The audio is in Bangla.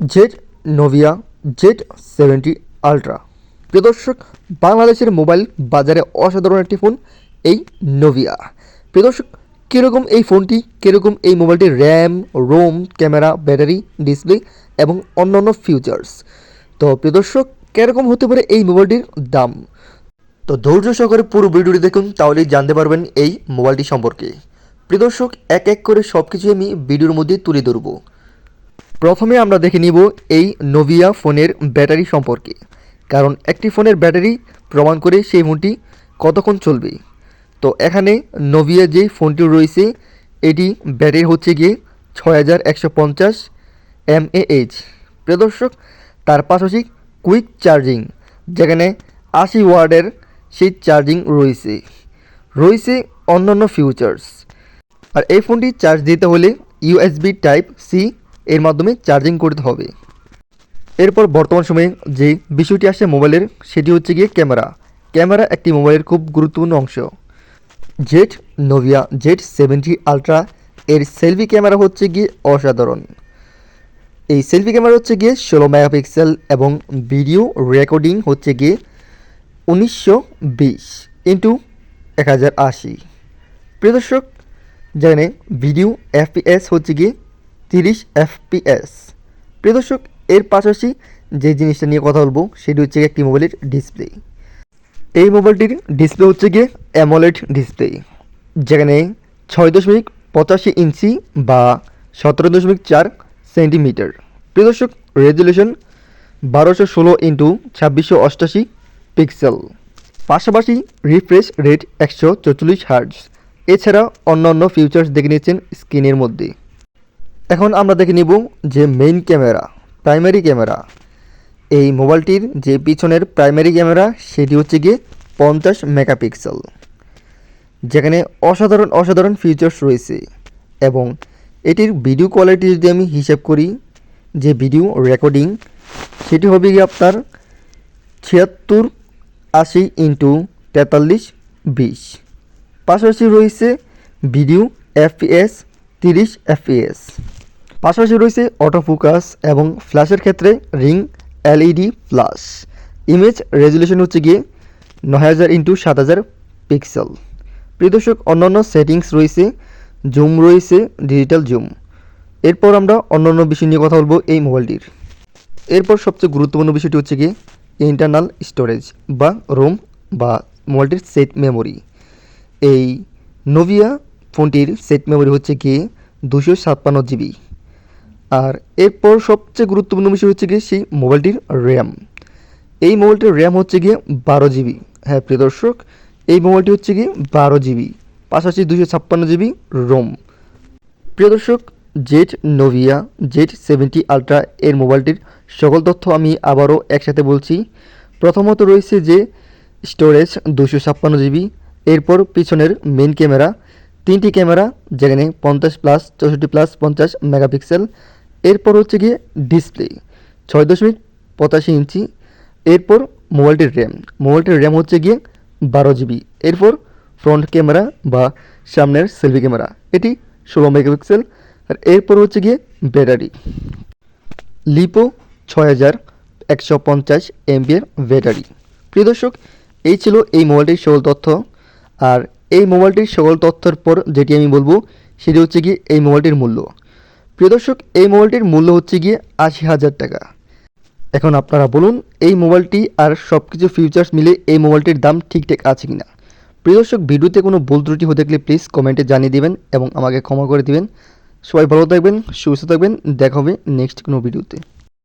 Z Nubia, Z seventy Ultra. প্রিয় দর্শক, বাংলাদেশের মোবাইল বাজারে অসাধারণ একটি ফোন, এই নোভিয়া। প্রিয় দর্শক, কীরকম এই ফোনটি, কীরকম এই মোবাইলটির RAM, ROM, camera, battery, display এবং অন্যান্য ফিউচার্স? তো প্রিয় দর্শক, কীরকম হতে পারে এই মোবাইলটির দাম? তো ধৈর্য সহকারে পুরো ভিডিওটি দেখুন, তাহলেই জানতে পারবেন এই মোবাইলটি সম্পর্কে। প্রিয় দর্শক, এক এক করে সব কিছু আমি ভিডিওর মধ্যে তুলে ধরবো। প্রথমে আমরা দেখে নিব এই নোভিয়া ফোনের ব্যাটারি সম্পর্কে। কারণ একটি ফোনের ব্যাটারি প্রমাণ করে সেই ফোনটি কতক্ষণ চলবে। তো এখানে নোভিয়া যে ফোনটি রয়েছে, এটি ব্যাটারি হচ্ছে গিয়ে ছয় হাজার একশো পঞ্চাশ এমএএইচ প্রিয় দর্শক, তার পাশাপাশি কুইক চার্জিং যেখানে আশি ওয়ার্ডের সেই চার্জিং রয়েছে। রয়েছে অন্যান্য ফিউচার্স আর এই ফোনটি চার্জ দিতে হলে ইউএসবি টাইপ সি এর মাধ্যমে চার্জিং করতে হবে। এরপর বর্তমান সময়ে যে বিষয়টি আসে মোবাইলের, সেটি হচ্ছে গিয়ে ক্যামেরা। ক্যামেরা একটি মোবাইলের খুব গুরুত্বপূর্ণ অংশ। Z Nubia, Z seventy Ultra এর সেলফি ক্যামেরা হচ্ছে গিয়ে অসাধারণ। এই সেলফি ক্যামেরা হচ্ছে গিয়ে ষোলো মেগাপিক্সেল এবং ভিডিও রেকর্ডিং হচ্ছে গিয়ে উনিশশো বিশ ইন্টু এক হাজার আশি। প্রিয় দর্শক, যেখানে ভিডিও এফপিএস হচ্ছে গিয়ে তিরিশ এফপিএস প্রিয় দর্শক, এর পাশাপাশি যে জিনিসটা নিয়ে কথা বলব, সেটি হচ্ছে একটি মোবাইলের ডিসপ্লে এই মোবাইলটির ডিসপ্লে হচ্ছে গিয়ে অ্যামোলেড ডিসপ্লে যেখানে ছয় দশমিক পঁচাশি ইঞ্চি বা সতেরো দশমিক চার সেন্টিমিটার। প্রিয় দর্শক রেজুলেশন বারোশো ষোলো ইন্টু ছাব্বিশশো অষ্টাশি পিক্সেল পাশাপাশি রিফ্রেশ রেট একশো চৌচল্লিশ হার্জ এছাড়া অন্যান্য ফিউচার্স দেখে নিয়েছেন স্ক্রিনের মধ্যে। এখন আমরা দেখে নিব যে মেইন ক্যামেরা প্রাইমারি ক্যামেরা এই মোবাইলটির যে পিছনের প্রাইমারি ক্যামেরা সেটি হচ্ছে গিয়ে পঞ্চাশ মেগাপিক্সেল। যেখানে অসাধারণ অসাধারণ ফিচার্স রয়েছে এবং এটির ভিডিও কোয়ালিটি যদি আমি হিসাব করি, যে ভিডিও রেকর্ডিং সেটি হবে গিয়ে আপনার ছিয়াত্তর আশি ইন্টু তেতাল্লিশ বিশ। পাশাপাশি রয়েছে ভিডিও এফপিএস তিরিশ এফপিএস পাশাপাশি রয়েছে অটো ফোকাস এবং ফ্ল্যাশের ক্ষেত্রে ring LED flash image resolution হচ্ছে গিয়ে নয় হাজার ইন্টু সাত হাজার পিক্সেল প্রিয় দর্শক, অন্যান্য সেটিংস রয়েছে জুম রয়েছে ডিজিটাল জুম এরপর আমরা অন্যান্য বিষয় নিয়ে কথা বলব এই মোবাইলটির। এরপর সবচেয়ে গুরুত্বপূর্ণ বিষয়টি হচ্ছে গিয়ে ইন্টারনাল স্টোরেজ বা রোম বা মোবাইলটির সেট মেমোরি এই নোভিয়া ফোনটির সেট মেমোরি হচ্ছে গিয়ে দুশো ছাপ্পান্ন জিবি আর এরপর সবচেয়ে গুরুত্বপূর্ণ বিষয় হচ্ছে গিয়ে সেই মোবাইলটির র্যাম। এই মোবাইলটির র্যাম হচ্ছে গিয়ে বারো জিবি। হ্যাঁ প্রিয় দর্শক, এই মোবাইলটি হচ্ছে গিয়ে বারো জিবি, পাশাপাশি দুশো ছাপ্পান্ন জিবি রোম। প্রিয় দর্শক, Z Nubia, Z seventy Ultra এর মোবাইলটির সকল তথ্য আমি আবারও একসাথে বলছি। প্রথমত রয়েছে যে স্টোরেজ দুশো ছাপ্পান্ন জিবি, এরপর পিছনের মেন ক্যামেরা তিনটি ক্যামেরা, যেখানে পঞ্চাশ প্লাস চৌষট্টি প্লাস পঞ্চাশ মেগাপিক্সেল। এরপর হচ্ছে গিয়ে ডিসপ্লে ছয় দশমিক পঁচাশি ইঞ্চি। এরপর মোবাইলটির র্যাম মোবাইলটির র্যাম হচ্ছে গিয়ে বারো জিবি এরপর ফ্রন্ট ক্যামেরা বা সামনের সেলফি ক্যামেরা এটি ষোলো মেগাপিক্সেল। আর এরপর হচ্ছে গিয়ে ব্যাটারি লিপো ছয় হাজার একশো পঞ্চাশ এমবিএর ব্যাটারি প্রিয় দর্শক, এই ছিল এই মোবাইলটির সকল তথ্য। আর এই মোবাইলটির সকল তথ্যের পর যেটি আমি বলব, সেটি হচ্ছে গিয়ে এই মোবাইলটির মূল্য। প্রিয় দর্শক, এই মোবাইলটির মূল্য হচ্ছে গিয়ে আশি হাজার টাকা। এখন আপনারা বলুন, এই মোবাইলটি আর সব কিছু ফিউচার্স মিলে এই মোবাইলটির দাম ঠিকঠাক আছে কিনা? প্রিয় দর্শক, ভিডিওতে কোনো ভুল ত্রুটি হতে থাকলে প্লিজ কমেন্টে জানিয়ে দেবেন এবং আমাকে ক্ষমা করে দিবেন। সবাই ভালো থাকবেন, সুস্থ থাকবেন, দেখা হবে নেক্সট কোনো ভিডিওতে